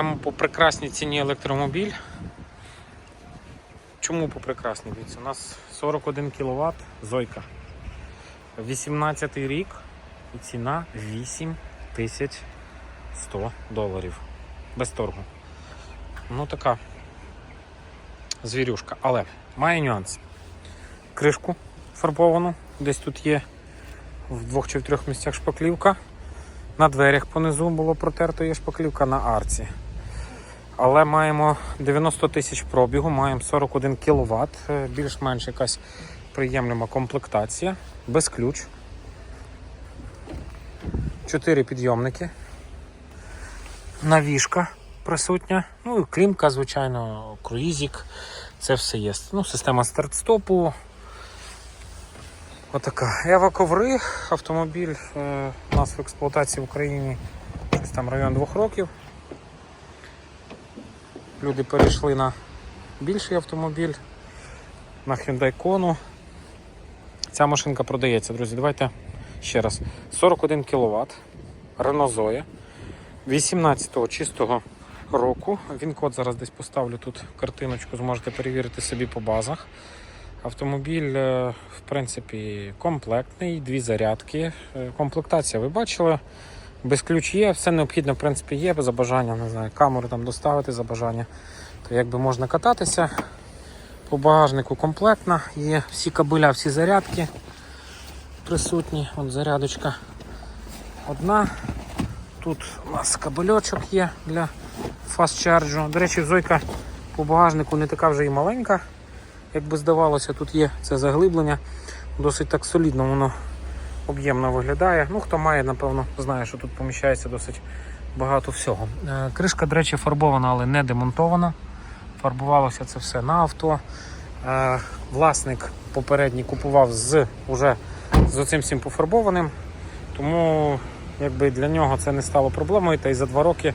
Там по прекрасній ціні електромобіль. Чому по прекрасній? Дивіться, у нас 41 кВт Зойка. 18 рік і ціна 8100 доларів. Без торгу. Ну така звірюшка. Але має нюанс. Кришку фарбовану, десь тут є в двох чи в трьох місцях шпаклівка. На дверях понизу було протерто є шпаклівка на арці. Але маємо 90 тисяч пробігу, маємо 41 кВт, більш-менш якась приємлива комплектація, без ключ. 4 підйомники. Навішка присутня. Ну і клімка, звичайно, круїзик. Це все є. Ну, система старт-стопу. Отака. Ева-коври. Автомобіль е, у нас в експлуатації в Україні щось там район двох років. Люди перейшли на більший автомобіль, на Hyundai Kona. Ця машинка продається, друзі. Давайте ще раз. 41 кВт, Renault Zoe, 18-го чистого року. Він код зараз десь поставлю тут картиночку, зможете перевірити собі по базах. Автомобіль, е, в принципі, комплектний, дві зарядки. Е, Комплектація ви бачили. Без ключ є, все необхідне, в принципі, є, за бажання, не знаю, камеру там доставити за бажання. То якби можна кататися. По багажнику комплектна, є всі кабеля, всі зарядки присутні. От зарядочка одна. Тут у нас кабельочок є для фаст-чарджу. До речі, зойка по багажнику не така вже і маленька. Як би здавалося, тут є це заглиблення. Досить так солідно воно об'ємно виглядає. Ну, хто має, напевно, знає, що тут поміщається досить багато всього. Е, Кришка, до речі, фарбована, але не демонтована. Фарбувалося це все на авто. Е, Власник попередній купував з уже з оцим всім пофарбованим. Тому якби для нього це не стало проблемою. Та й за два роки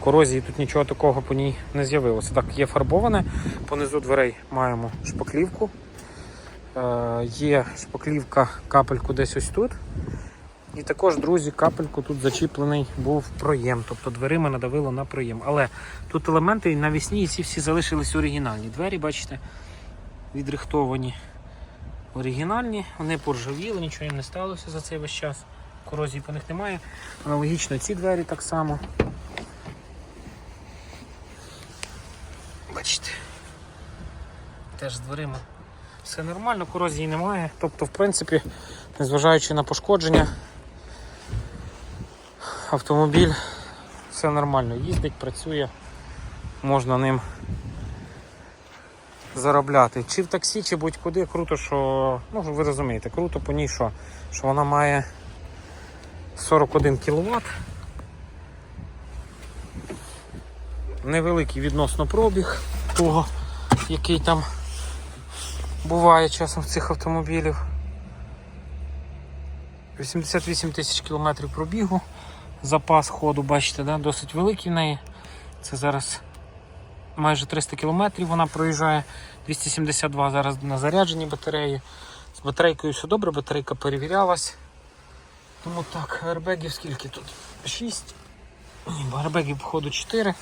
корозії тут нічого такого по ній не з'явилося. Так, є фарбоване. Понизу дверей маємо шпаклівку. Е, Є шпаклівка капельку десь ось тут. І також, друзі, капельку тут зачіплений був проєм. Тобто дверима надавило на проєм. Але тут елементи навісні і ці всі залишились оригінальні. Двері, бачите, відрихтовані оригінальні, вони поржавіли, нічого їм не сталося за цей весь час. Корозії по них немає. Аналогічно ці двері так само. Бачите. Теж з дверима все нормально, корозії немає. Тобто, в принципі, незважаючи на пошкодження, автомобіль все нормально їздить, працює, можна ним заробляти. Чи в таксі, чи будь-куди, круто, що, ну ви розумієте, круто по ній, що, що вона має 41 кВт. Невеликий відносно пробіг того, який там буває часом в цих автомобілів. 88 тисяч кілометрів пробігу. Запас ходу, бачите, да? досить великий в неї. Це зараз майже 300 кілометрів вона проїжджає. 272 зараз на зарядженні батареї. З батарейкою все добре, батарейка перевірялась. Тому так, аербегів скільки тут? 6. Ні, Аербегів, походу, 4.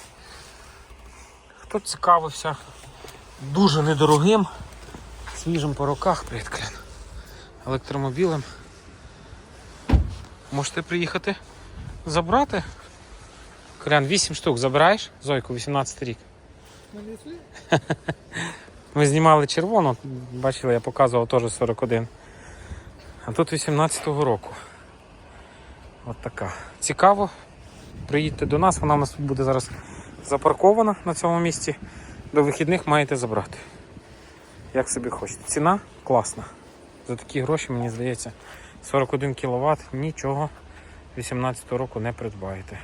Хто цікавився дуже недорогим, свіжим по руках, привіт, електромобілем. Можете приїхати забрати. Колян, 8 штук забираєш? Зойку, 18 рік. Ми знімали червону, бачили, я показував теж 41. А тут 18-го року. От така. Цікаво. Приїдьте до нас, вона у нас тут буде зараз запаркована на цьому місці. До вихідних маєте забрати. Як собі хочете. Ціна класна. За такі гроші, мені здається, 41 кВт нічого 18 року не придбаєте.